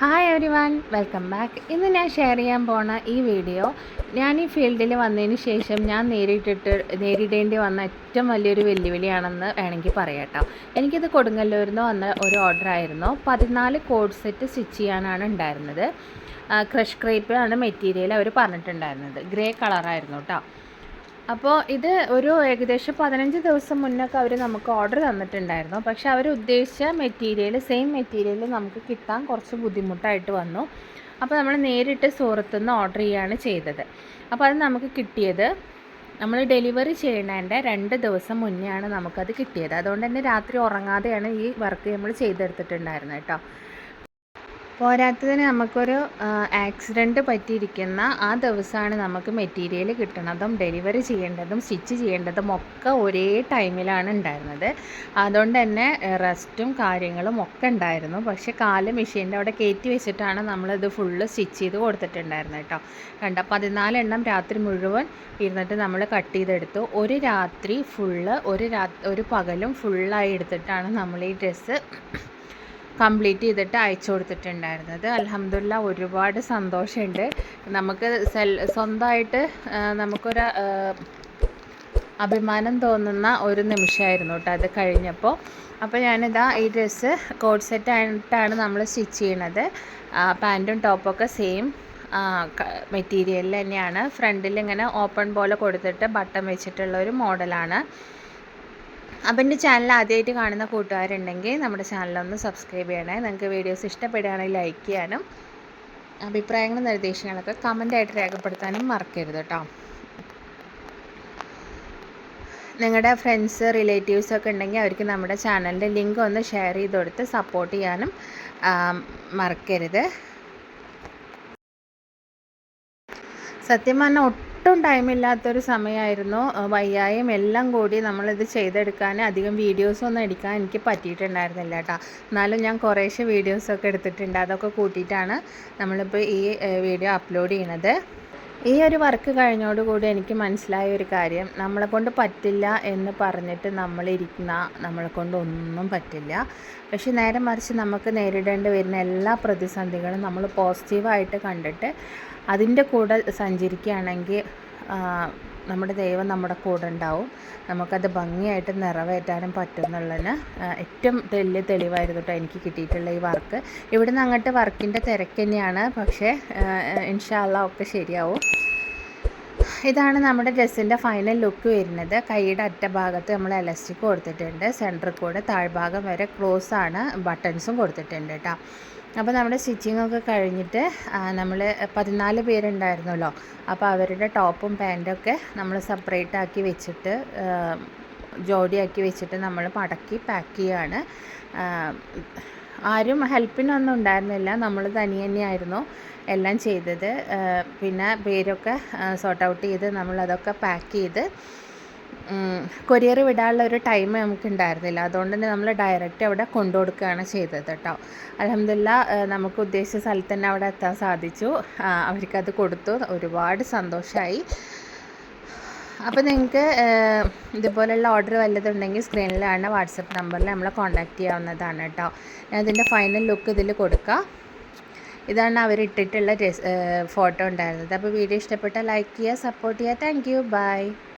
Hi everyone welcome back ഇന്ന് ഞാൻ share ചെയ്യാൻ പോണ ഈ വീഡിയോ ഞാൻ ഈ ഫീൽഡിൽ വന്നതിന് ശേഷം ഞാൻ നേരിട്ടിട്ട് നേരിടേണ്ടി വന്ന ഏറ്റവും വലിയൊരു വെല്ലുവിളിയാണെന്ന് വേണമെങ്കിൽ പറയാം കേട്ടോ എനിക്കിത് കൊടുങ്ങല്ലൂരിൽ നിന്ന് വന്ന ഒരു ഓർഡർ ആയിരുന്നു. പതിനാല് കോഡ് സെറ്റ് സ്റ്റിച്ച് ചെയ്യാനാണ് ഉണ്ടായിരുന്നത്. ക്രഷ് ക്രേപ്പ് ആണ് മെറ്റീരിയൽ അവർ പറഞ്ഞിട്ടുണ്ടായിരുന്നത്. ഗ്രേ കളറായിരുന്നു കേട്ടോ അപ്പോൾ ഇത് ഒരു ഏകദേശം പതിനഞ്ച് ദിവസം മുന്നൊക്കെ അവർ നമുക്ക് ഓർഡർ തന്നിട്ടുണ്ടായിരുന്നു. പക്ഷേ അവർ ഉദ്ദേശിച്ച മെറ്റീരിയൽ സെയിം മെറ്റീരിയൽ നമുക്ക് കിട്ടാൻ കുറച്ച് ബുദ്ധിമുട്ടായിട്ട് വന്നു. അപ്പോൾ നമ്മൾ നേരിട്ട് സൂറത്തുനിന്ന് ഓർഡർ ചെയ്യുകയാണ് ചെയ്തത്. അപ്പോൾ അത് നമുക്ക് കിട്ടിയത് നമ്മൾ ഡെലിവറി ചെയ്യണതിന്റെ രണ്ട് ദിവസം മുന്നെയാണ് നമുക്കത് കിട്ടിയത്. അതുകൊണ്ട് തന്നെ രാത്രി ഉറങ്ങാതെയാണ് ഈ വർക്ക് നമ്മൾ ചെയ്തെടുത്തിട്ടുണ്ടായിരുന്നത് കേട്ടോ. പോരാത്തതിന് നമുക്കൊരു ആക്സിഡന്റ് പറ്റിയിരിക്കുന്ന ആ ദിവസമാണ് നമുക്ക് മെറ്റീരിയൽ കിട്ടണതും ഡെലിവറി ചെയ്യേണ്ടതും സ്റ്റിച്ച് ചെയ്യേണ്ടതും ഒക്കെ ഒരേ ടൈമിലാണ് ഉണ്ടായിരുന്നത്. അതുകൊണ്ട് തന്നെ റെസ്റ്റും കാര്യങ്ങളും ഒക്കെ ഉണ്ടായിരുന്നു. പക്ഷേ കാൽ മെഷീന്റെ അവിടെ കയറ്റി വെച്ചിട്ടാണ് നമ്മളിത് ഫുള്ള് സ്റ്റിച്ച് ചെയ്ത് കൊടുത്തിട്ടുണ്ടായിരുന്നത് കേട്ടോ. കണ്ട പതിനാലെണ്ണം രാത്രി മുഴുവൻ ഇരുന്നിട്ട് നമ്മൾ കട്ട് ചെയ്തെടുത്തു. ഒരു രാത്രി ഫുള്ള് ഒരു രാ ഒരു പകലും ഫുള്ളായി എടുത്തിട്ടാണ് നമ്മൾ ഈ ഡ്രസ്സ് കംപ്ലീറ്റ് ചെയ്തിട്ട് അയച്ചു കൊടുത്തിട്ടുണ്ടായിരുന്നത് അലഹമില്ല ഒരുപാട് സന്തോഷമുണ്ട്. നമുക്ക് സെൽ സ്വന്തമായിട്ട് നമുക്കൊരു അഭിമാനം തോന്നുന്ന ഒരു നിമിഷമായിരുന്നു കേട്ടോ അത് കഴിഞ്ഞപ്പോൾ. അപ്പോൾ ഞാനിതാ ഈ ഡ്രസ്സ് കോഡ് സെറ്റ് ആയിട്ടാണ് നമ്മൾ സ്റ്റിച്ച് ചെയ്യണത്. പാന്റും ടോപ്പൊക്കെ സെയിം മെറ്റീരിയലിൽ തന്നെയാണ്. ഫ്രണ്ടിൽ ഇങ്ങനെ ഓപ്പൺ പോലെ കൊടുത്തിട്ട് ബട്ടൺ വെച്ചിട്ടുള്ള ഒരു മോഡലാണ്. അപ്പം എന്റെ ചാനൽ ആദ്യമായിട്ട് കാണുന്ന കൂട്ടുകാരുണ്ടെങ്കിൽ നമ്മുടെ ചാനലൊന്ന് സബ്സ്ക്രൈബ് ചെയ്യണേ. നിങ്ങൾക്ക് വീഡിയോസ് ഇഷ്ടപ്പെടുകയാണെങ്കിൽ ലൈക്ക് ചെയ്യാനും അഭിപ്രായങ്ങളും നിർദ്ദേശങ്ങളൊക്കെ കമന്റായിട്ട് രേഖപ്പെടുത്താനും മറക്കരുത് കേട്ടോ നിങ്ങളുടെ ഫ്രണ്ട്സ് റിലേറ്റീവ്സ് ഒക്കെ ഉണ്ടെങ്കിൽ അവർക്ക് നമ്മുടെ ചാനലിന്റെ ലിങ്ക് ഒന്ന് ഷെയർ ചെയ്ത് കൊടുത്ത് സപ്പോർട്ട് ചെയ്യാനും മറക്കരുത്. സത്യം പറഞ്ഞാൽ ഒട്ടും ടൈമില്ലാത്തൊരു സമയമായിരുന്നു. വയ്യായും എല്ലാം കൂടി നമ്മളിത് ചെയ്തെടുക്കാൻ അധികം വീഡിയോസൊന്നും എടുക്കാൻ എനിക്ക് പറ്റിയിട്ടുണ്ടായിരുന്നില്ല കേട്ടോ. എന്നാലും ഞാൻ കുറേശ്ശെ വീഡിയോസൊക്കെ എടുത്തിട്ടുണ്ട്. അതൊക്കെ കൂട്ടിയിട്ടാണ് നമ്മളിപ്പോൾ ഈ വീഡിയോ അപ്ലോഡ് ചെയ്യണത്. ഈ ഒരു വർക്ക് കഴിഞ്ഞോടുകൂടി എനിക്ക് മനസ്സിലായ ഒരു കാര്യം. നമ്മളെ കൊണ്ട് പറ്റില്ല എന്ന് പറഞ്ഞിട്ട് നമ്മളിരിക്കുന്ന നമ്മളെ കൊണ്ട് ഒന്നും പറ്റില്ല. പക്ഷെ നേരെ മറിച്ച് നമുക്ക് നേരിടേണ്ടി വരുന്ന എല്ലാ പ്രതിസന്ധികളും നമ്മൾ പോസിറ്റീവായിട്ട് കണ്ടിട്ട് അതിന്റെ കൂടെ സഞ്ചരിക്കുകയാണെങ്കിൽ നമ്മുടെ ദൈവം നമ്മുടെ കൂടെ ഉണ്ടാവും. നമുക്കത് ഭംഗിയായിട്ട് നിറവേറ്റാനും പറ്റും എന്നുള്ളതിന് ഏറ്റവും വലിയ തെളിവായിരുന്നു കേട്ടോ എനിക്ക് കിട്ടിയിട്ടുള്ള ഈ വർക്ക്. ഇവിടുന്ന് അങ്ങോട്ട് വർക്കിന്റെ തിരക്ക് തന്നെയാണ്. പക്ഷേ ഇൻഷാല്ല ഒക്കെ ശരിയാവും. ഇതാണ് നമ്മുടെ ഡ്രസ്സിന്റെ ഫൈനൽ ലുക്ക് വരുന്നത്. കൈയുടെ അറ്റഭാഗത്ത് നമ്മൾ എലസ്റ്റിക് കൊടുത്തിട്ടുണ്ട്. സെന്ററിൽ കൂടെ താഴ്ഭാഗം വരെ ക്ലോസ് ആണ്. ബട്ടൺസും കൊടുത്തിട്ടുണ്ട് കേട്ടോ അപ്പോൾ നമ്മുടെ സ്റ്റിച്ചിങ് ഒക്കെ കഴിഞ്ഞിട്ട് നമ്മൾ പതിനാല് പേരുണ്ടായിരുന്നല്ലോ. അപ്പോൾ അവരുടെ ടോപ്പും പാന്റൊക്കെ നമ്മൾ സെപ്പറേറ്റ് ആക്കി വെച്ചിട്ട് ജോഡിയാക്കി വെച്ചിട്ട് നമ്മൾ മടക്കി പാക്ക് ചെയ്യുകയാണ് ആരും ഹെൽപ്പിനൊന്നും ഉണ്ടായിരുന്നില്ല. നമ്മൾ തനി തന്നെയായിരുന്നു എല്ലാം ചെയ്തത്. പിന്നെ പേരൊക്കെ സോർട്ട് ഔട്ട് ചെയ്ത് നമ്മളതൊക്കെ പാക്ക് ചെയ്ത് കൊറിയർ വിടാനുള്ള ഒരു ടൈം നമുക്ക് ഉണ്ടായിരുന്നില്ല അതുകൊണ്ട് തന്നെ നമ്മൾ ഡയറക്റ്റ് അവിടെ കൊണ്ടു കൊടുക്കുകയാണ് ചെയ്തത് കേട്ടോ അലഹമില്ല നമുക്ക് ഉദ്ദേശിച്ച സ്ഥലത്ത് തന്നെ അവിടെ എത്താൻ സാധിച്ചു. അവർക്കത് കൊടുത്തു. ഒരുപാട് സന്തോഷമായി അപ്പോൾ നിങ്ങൾക്ക് ഇതുപോലെയുള്ള ഓർഡർ വല്ലതുണ്ടെങ്കിൽ സ്ക്രീനിലാണ് വാട്സപ്പ് നമ്പറിൽ നമ്മളെ കോൺടാക്റ്റ് ചെയ്യാവുന്നതാണ് കേട്ടോ ഞാൻ ഇതിന്റെ ഫൈനൽ ലുക്ക് ഇതിൽ കൊടുക്കാം. ഇതാണ് അവർ ഇട്ടിട്ടുള്ള ഫോട്ടോ ഉണ്ടായിരുന്നത്. അപ്പോൾ വീഡിയോ ഇഷ്ടപ്പെട്ടാൽ ലൈക്ക് ചെയ്യുക സപ്പോർട്ട് ചെയ്യുക. Thank you by